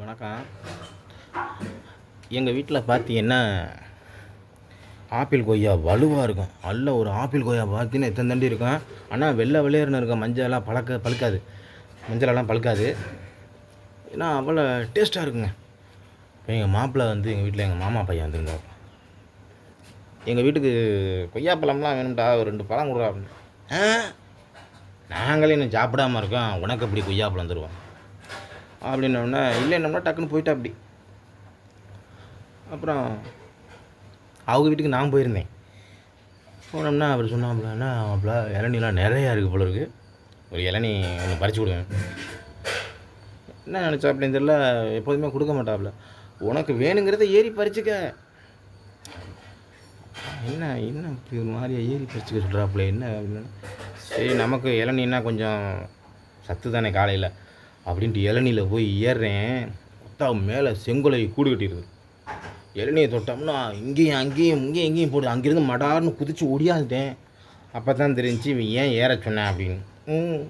வணக்கம். எங்கள் வீட்டில் பார்த்தீங்கன்னா ஆப்பிள் கொய்யா வலுவாக இருக்கும். நல்ல ஒரு ஆப்பிள் கொய்யா பார்த்தீங்கன்னா எத்தனை தண்டி இருக்கும். ஆனால் வெள்ளை வெளியேறுனு இருக்கும் மஞ்சள்லாம் பழக்க பழுக்காது. மஞ்சளெல்லாம் பழுக்காது. ஏன்னா அவ்வளோ டேஸ்ட்டாக இருக்குங்க. இப்போ எங்கள் மாப்பிள்ளை வந்து எங்கள் வீட்டில் எங்கள் மாமா பையன் வந்திருந்தார். எங்கள் வீட்டுக்கு கொய்யாப்பழம்லாம் வேணும்டா ஒரு ரெண்டு பழம் கொடுறா அப்படின்னு. நாங்களே இன்னும் சாப்பிடாம இருக்கோம். உனக்கு எப்படி கொய்யாப்பழம் தருவோம் அப்படின்னோடனே இல்லைன்னொம்னா டக்குன்னு போயிட்டா அப்படி. அப்புறம் அவங்க வீட்டுக்கு நான் போயிருந்தேன். போனோம்னா அவர் சொன்னாப்புலன்னா மாப்பிள்ள இளநிலாம் நிறையா இருக்குது போல இருக்குது ஒரு இளநீ ஒன்று பறித்து கொடுங்க. என்ன நினச்சா அப்படின்னு தெரியல எப்போதுமே கொடுக்க மாட்டாப்புல உனக்கு வேணுங்கிறத ஏறி பறிச்சுக்க. என்ன என்ன இப்படி ஒரு மாதிரியா ஏறி பறிச்சுக்க சொல்கிறாப்புல என்ன அப்படின்னா? சரி நமக்கு இளநீன்னா கொஞ்சம் சத்து தானே காலையில். அப்படின்ட்டு இளநியில் போய் ஏறுறேன் கொத்தா மேலே செங்கோலை கூடு கட்டிடுது. இளநியை தொட்டோம்னா இங்கேயும் அங்கேயும் இங்கேயும் எங்கேயும் போடுது. அங்கேருந்து மடார்னு குதித்து ஓடியாந்துட்டேன். அப்போ தான் தெரிஞ்சு இவன் ஏன் ஏற சொன்னேன் அப்படின்னு. ம்.